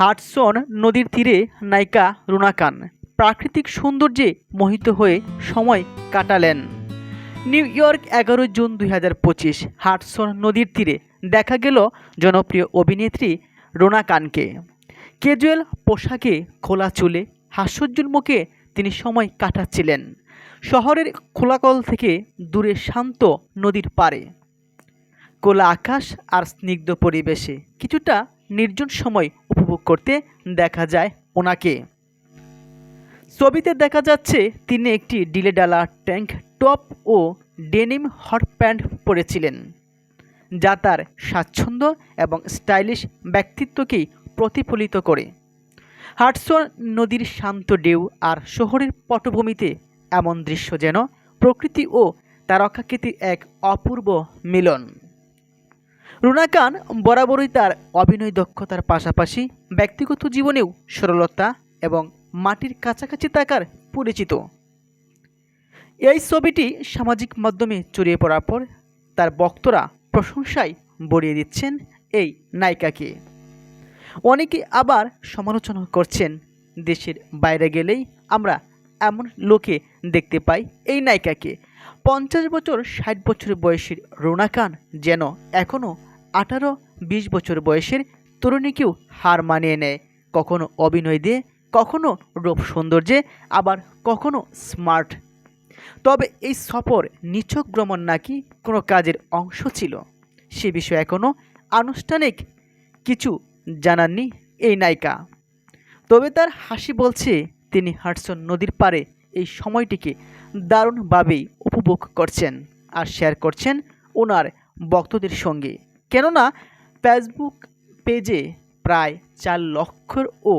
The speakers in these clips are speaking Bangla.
হাডসন নদীর তীরে নায়িকা রুনা খান প্রাকৃতিক সৌন্দর্যে মোহিত হয়ে সময় কাটালেন। নিউ ইয়র্ক এগারো জুন দুই হাজার পঁচিশ হাডসন নদীর তীরে দেখা গেল জনপ্রিয় অভিনেত্রী রোনা ক্যাজুয়াল পোশাকে খোলা চুলে হাস্যোজ্জ্বল মুখে তিনি সময় কাটাচ্ছিলেন। শহরের খোলাকল থেকে দূরে শান্ত নদীর পাড়ে। কোলা আকাশ আর স্নিগ্ধ পরিবেশে কিছুটা নির্জন সময় উপভোগ করতে দেখা যায় ওনাকে। ছবিতে দেখা যাচ্ছে, তিনি একটি ডিলে ডালা, ট্যাঙ্ক, টপ ও ডেনিম হট প্যান্ট পরেছিলেন, যা তার স্বাচ্ছন্দ্য এবং স্টাইলিশ ব্যক্তিত্বকেই প্রতিফলিত করে। হাটসন নদীর শান্ত ঢেউ আর শহরের পটভূমিতে এমন দৃশ্য যেন প্রকৃতি ও তারকাকৃতির এক অপূর্ব মিলন। রুনা খান বরাবরই তার অভিনয় দক্ষতার পাশাপাশি ব্যক্তিগত জীবনেও সরলতা এবং মাটির কাছাকাছি থাকার পরিচিত। এই ছবিটি সামাজিক মাধ্যমে ছড়িয়ে পড়ার পর তার বক্তরা প্রশংসায় বড়িয়ে দিচ্ছেন এই নায়িকাকে। অনেকে আবার সমালোচনা করছেন, দেশের বাইরে গেলেই আমরা এমন লোকে দেখতে পাই এই নায়িকাকে। পঞ্চাশ বছর ষাট বছর বয়সের রোনা খান যেন এখনও আঠারো, বিশ বছর বয়সের তরুণীকেও হার মানিয়ে নেয়। কখনো অভিনয় দিয়ে, কখনো রূপ সৌন্দর্যে, আবার কখনো স্মার্ট। তবে এই সফর নিছক ভ্রমণ নাকি কোনো কাজের অংশ ছিল, সে বিষয়ে এখনও আনুষ্ঠানিক কিছু জানাননি এই নায়িকা। তবে তার হাসি বলছে, তিনি হাডসন নদীর পাড়ে এই সময়টিকে দারুণভাবেই উপভোগ করছেন আর শেয়ার করছেন ওনার ভক্তদের সঙ্গে। কেননা ফেসবুক পেজে প্রায় চার লক্ষর ও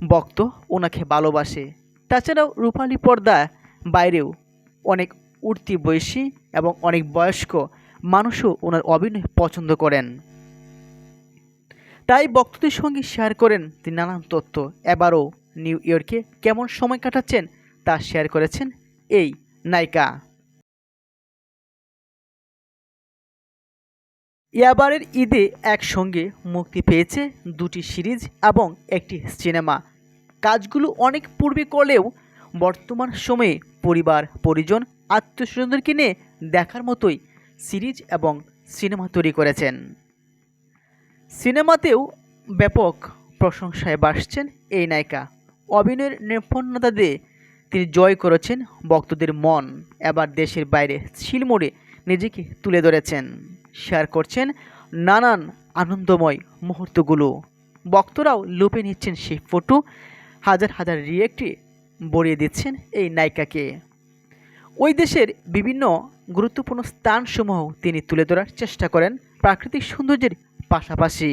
ভক্ত ওনাকে ভালোবাসে। তাছাড়াও রূপালী পর্দা বাইরেও অনেক উঠতি বয়সী এবং অনেক বয়স্ক মানুষও ওনার অভিনয় পছন্দ করেন। তাই ভক্তদের সঙ্গে শেয়ার করেন তিনি নানান তথ্য। এবারও নিউ ইয়র্কে কেমন সময় কাটাচ্ছেন তা শেয়ার করেছেন এই নায়িকা। এবারের ঈদে একসঙ্গে মুক্তি পেয়েছে দুটি সিরিজ এবং একটি সিনেমা। কাজগুলো অনেক পূর্বে করলেও বর্তমান সময়ে পরিবার, পরিজন, আত্মীয়স্বজনদেরকে নিয়ে দেখার মতোই সিরিজ এবং সিনেমা তৈরি করেছেন। সিনেমাতেও ব্যাপক প্রশংসায় বাসছেন এই নায়িকা। অভিনয়ের নৈপুণ্যতা দিয়ে তিনি জয় করেছেন ভক্তদের মন। এবার দেশের বাইরে শিলমোড়ে নিজেকে তুলে ধরেছেন। শেয়ার করছেন নানান আনন্দময় মুহূর্তগুলো। বক্তরাও লুপে নিচ্ছেন সেই ফটো হাজার হাজার রিয়েক্টে বড়িয়ে দিচ্ছেন এই নায়িকাকে। ওই দেশের বিভিন্ন গুরুত্বপূর্ণ স্থানসমূহ তিনি তুলে ধরার চেষ্টা করেন প্রাকৃতিক সৌন্দর্যের পাশাপাশি।